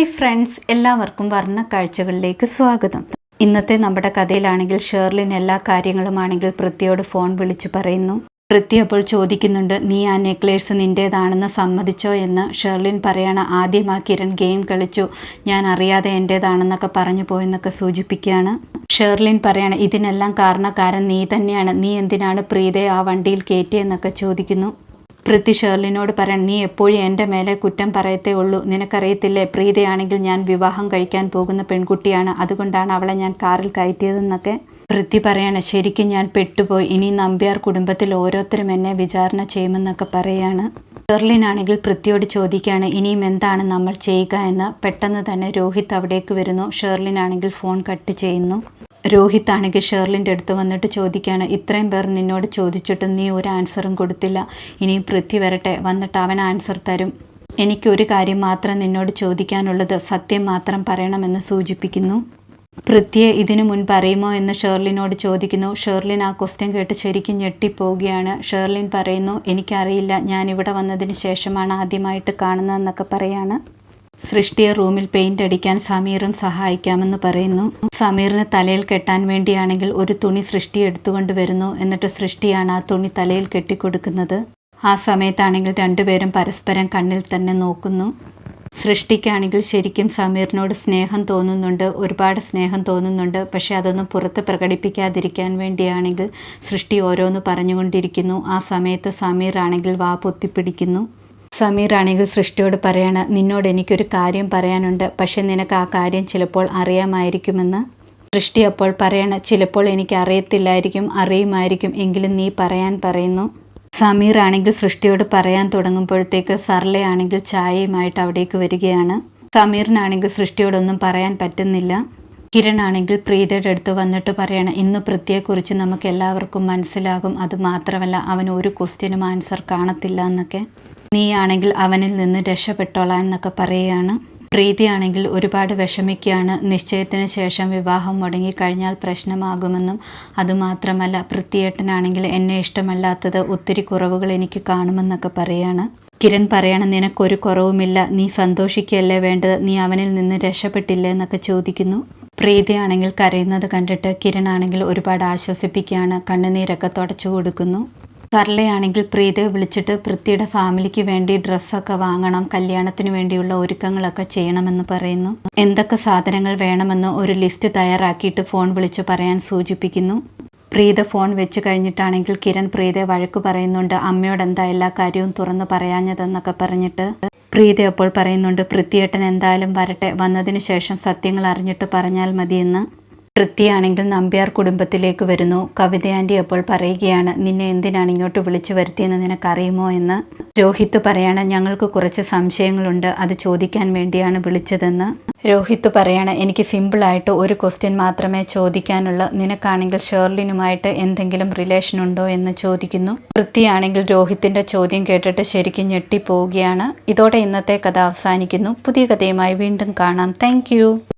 Hi friends എല്ലാവർക്കും വർണ കാഴ്ചകളിലേക്ക് സ്വാഗതം. ഇന്നത്തെ നമ്മുടെ കഥയിലാണെങ്കിൽ ഷേർലിൻ എല്ലാ കാര്യങ്ങളുമാണെങ്കിൽ പൃഥ്വിയോട് ഫോൺ വിളിച്ചു പറയുന്നു. പൃഥ്വി അപ്പോൾ ചോദിക്കുന്നുണ്ട് നീ ആ നെക്ലേഴ്സ് നിന്റേതാണെന്ന് സമ്മതിച്ചോ? എന്ന് ഷേർലിൻ പറയണ ആദ്യം ആ കിരൺ ഗെയിം കളിച്ചു. ഞാൻ അറിയാതെ എന്റേതാണെന്നൊക്കെ പറഞ്ഞു പോയെന്നൊക്കെ സൂചിപ്പിക്കുകയാണ്. ഷേർലിൻ പറയാണ് ഇതിനെല്ലാം കാരണക്കാരൻ നീ തന്നെയാണ്. നീ എന്തിനാണ് പ്രീതയെ ആ വണ്ടിയിൽ കയറ്റിയെന്നൊക്കെ ചോദിക്കുന്നു? പൃഥ്വി ഷേർലിനോട് പറയാൻ നീ എപ്പോഴും എന്റെ മേലെ കുറ്റം പറയത്തേ ഉള്ളൂ. നിനക്കറിയത്തില്ലേ പ്രീതയാണെങ്കിൽ ഞാൻ വിവാഹം കഴിക്കാൻ പോകുന്ന പെൺകുട്ടിയാണ്. അതുകൊണ്ടാണ് അവളെ ഞാൻ കാറിൽ കയറ്റിയതെന്നൊക്കെ പൃഥ്വി പറയാണ്. ശരിക്കും ഞാൻ പെട്ടുപോയി. ഇനി നമ്പ്യാർ കുടുംബത്തിൽ ഓരോരുത്തരും എന്നെ വിചാരണ ചെയ്യുമെന്നൊക്കെ പറയാണ്. ഷേർലിനാണെങ്കിൽ പൃഥ്വിയോട് ചോദിക്കുകയാണ് ഇനിയും എന്താണ് നമ്മൾ ചെയ്യുക? എന്ന് പെട്ടെന്ന് തന്നെ രോഹിത് അവിടേക്ക് വരുന്നു. ഷേർലിനാണെങ്കിൽ ഫോൺ കട്ട് ചെയ്യുന്നു. രോഹിത് ആണെങ്കിൽ ഷെർലിന്റെ അടുത്ത് വന്നിട്ട് ചോദിക്കുകയാണ് ഇത്രയും പേർ നിന്നോട് ചോദിച്ചിട്ടും നീ ഒരു ആൻസറും കൊടുത്തില്ല. ഇനിയും പൃഥ്വി വരട്ടെ. വന്നിട്ട് അവൻ ആൻസർ തരും. എനിക്കൊരു കാര്യം മാത്രം നിന്നോട് ചോദിക്കാനുള്ളത് സത്യം മാത്രം പറയണമെന്ന് സൂചിപ്പിക്കുന്നു. പൃഥ്വിയെ ഇതിനു മുൻപ് അറിയുമോ എന്ന് ഷേർലിനോട് ചോദിക്കുന്നു. ഷേർലിൻ ആ ക്വസ്റ്റ്യൻ കേട്ട് ശരിക്കും ഞെട്ടിപ്പോവുകയാണ്. ഷേർലിൻ പറയുന്നു എനിക്കറിയില്ല. ഞാൻ ഇവിടെ വന്നതിന് ശേഷമാണ് ആദ്യമായിട്ട് കാണുന്നതെന്നൊക്കെ പറയാണ്. സൃഷ്ടിയെ റൂമിൽ പെയിന്റ് അടിക്കാൻ സമീറും സഹായിക്കാമെന്ന് പറയുന്നു. സമീറിന് തലയിൽ കെട്ടാൻ വേണ്ടിയാണെങ്കിൽ ഒരു തുണി സൃഷ്ടി എടുത്തുകൊണ്ട് വരുന്നു എന്നിട്ട് സൃഷ്ടിയാണ് ആ തുണി തലയിൽ കെട്ടിക്കൊടുക്കുന്നത്. ആ സമയത്താണെങ്കിൽ രണ്ടുപേരും പരസ്പരം കണ്ണിൽ തന്നെ നോക്കുന്നു. സൃഷ്ടിക്കാണെങ്കിൽ ശരിക്കും സമീറിനോട് സ്നേഹം തോന്നുന്നുണ്ട് ഒരുപാട് സ്നേഹം തോന്നുന്നുണ്ട്. പക്ഷെ അതൊന്നും പുറത്ത് പ്രകടിപ്പിക്കാതിരിക്കാൻ വേണ്ടിയാണെങ്കിൽ സൃഷ്ടി ഓരോന്ന് പറഞ്ഞുകൊണ്ടിരിക്കുന്നു. ആ സമയത്ത് സമീർ ആണെങ്കിൽ വാ പൊത്തിപ്പിടിക്കുന്നു. സമീർ ആണെങ്കിൽ സൃഷ്ടിയോട് പറയാണ് നിന്നോട് എനിക്കൊരു കാര്യം പറയാനുണ്ട്. പക്ഷെ നിനക്ക് ആ കാര്യം ചിലപ്പോൾ അറിയാമായിരിക്കുമെന്ന്. സൃഷ്ടി അപ്പോൾ പറയണ ചിലപ്പോൾ എനിക്ക് അറിയത്തില്ലായിരിക്കും അറിയുമായിരിക്കും. എങ്കിലും നീ പറയാൻ പറയുന്നു. സമീർ ആണെങ്കിൽ സൃഷ്ടിയോട് പറയാൻ തുടങ്ങുമ്പോഴത്തേക്ക് സർലയാണെങ്കിൽ ചായയുമായിട്ട് അവിടേക്ക് വരികയാണ്. സമീറിനാണെങ്കിൽ സൃഷ്ടിയോടൊന്നും പറയാൻ പറ്റുന്നില്ല. കിരൺ ആണെങ്കിൽ പ്രീതയുടെ അടുത്ത് വന്നിട്ട് പറയണം ഇന്ന് പ്രീതിയെക്കുറിച്ച് നമുക്ക് എല്ലാവർക്കും മനസ്സിലാകും. അത് മാത്രമല്ല അവൻ ഒരു ക്വസ്റ്റ്യനും ആൻസർ കാണത്തില്ല എന്നൊക്കെ. നീയാണെങ്കിൽ അവനിൽ നിന്ന് രക്ഷപ്പെട്ടോളാൻ എന്നൊക്കെ പറയുകയാണ് പ്രീതിയാണെങ്കിൽ ഒരുപാട് വിഷമിക്കുകയാണ്. നിശ്ചയത്തിന് ശേഷം വിവാഹം മുടങ്ങി മുടങ്ങിക്കഴിഞ്ഞാൽ പ്രശ്നമാകുമെന്നും അതുമാത്രമല്ല പൃഥ്വിയേട്ടനാണെങ്കിൽ എന്നെ ഇഷ്ടമല്ലാത്തത് ഒത്തിരി കുറവുകൾ എനിക്ക് കാണുമെന്നൊക്കെ പറയാണ്. കിരൺ പറയണം നിനക്കൊരു കുറവുമില്ല. നീ സന്തോഷിക്കുകയല്ലേ വേണ്ടത്? നീ അവനിൽ നിന്ന് രക്ഷപ്പെട്ടില്ലേ? എന്നൊക്കെ ചോദിക്കുന്നു. പ്രീതിയാണെങ്കിൽ കരയുന്നത് കണ്ടിട്ട് കിരൺ ആണെങ്കിൽ ഒരുപാട് ആശ്വസിപ്പിക്കുകയാണ്. കണ്ണുനീരൊക്കെ തുടച്ചു കൊടുക്കുന്നു. സർലയാണെങ്കിൽ പ്രീതയെ വിളിച്ചിട്ട് പൃഥ്വിയുടെ ഫാമിലിക്ക് വേണ്ടി ഡ്രസ്സൊക്കെ വാങ്ങണം കല്യാണത്തിന് വേണ്ടിയുള്ള ഒരുക്കങ്ങളൊക്കെ ചെയ്യണമെന്ന് പറയുന്നു. എന്തൊക്കെ സാധനങ്ങൾ വേണമെന്ന് ഒരു ലിസ്റ്റ് തയ്യാറാക്കിയിട്ട് ഫോൺ വിളിച്ച് പറയാൻ സൂചിപ്പിക്കുന്നു. പ്രീത ഫോൺ വെച്ച് കഴിഞ്ഞിട്ടാണെങ്കിൽ കിരൺ പ്രീതയെ വഴക്ക് പറയുന്നുണ്ട്. അമ്മയോട് എന്താ എല്ലാ കാര്യവും തുറന്ന് പറയാഞ്ഞതെന്നൊക്കെ പറഞ്ഞിട്ട് പ്രീത അപ്പോൾ പറയുന്നുണ്ട് പൃഥ്വിയേട്ടൻ എന്തായാലും വരട്ടെ. വന്നതിന് ശേഷം സത്യങ്ങൾ അറിഞ്ഞിട്ട് പറഞ്ഞാൽ മതിയെന്ന്. പൃഥ്വിയാണെങ്കിൽ നമ്പ്യാർ കുടുംബത്തിലേക്ക് വരുന്നു. കവിത ആന്റി അപ്പോൾ പറയുകയാണ് നിന്നെ എന്തിനാണ് ഇങ്ങോട്ട് വിളിച്ചു വരുത്തിയെന്ന് നിനക്കറിയുമോ? എന്ന്. രോഹിത്ത് പറയാണ് ഞങ്ങൾക്ക് കുറച്ച് സംശയങ്ങളുണ്ട്. അത് ചോദിക്കാൻ വേണ്ടിയാണ് വിളിച്ചതെന്ന്. രോഹിത്ത് പറയാണ് എനിക്ക് സിമ്പിളായിട്ട് ഒരു ക്വസ്റ്റ്യൻ മാത്രമേ ചോദിക്കാനുള്ളൂ. നിനക്കാണെങ്കിൽ ഷേർലിനുമായിട്ട് എന്തെങ്കിലും റിലേഷൻ ഉണ്ടോ? എന്ന് ചോദിക്കുന്നു. പൃഥ്വിയാണെങ്കിൽ രോഹിത്തിന്റെ ചോദ്യം കേട്ടിട്ട് ശരിക്കും ഞെട്ടിപ്പോവുകയാണ്. ഇതോടെ ഇന്നത്തെ കഥ അവസാനിക്കുന്നു. പുതിയ കഥയുമായി വീണ്ടും കാണാം. താങ്ക്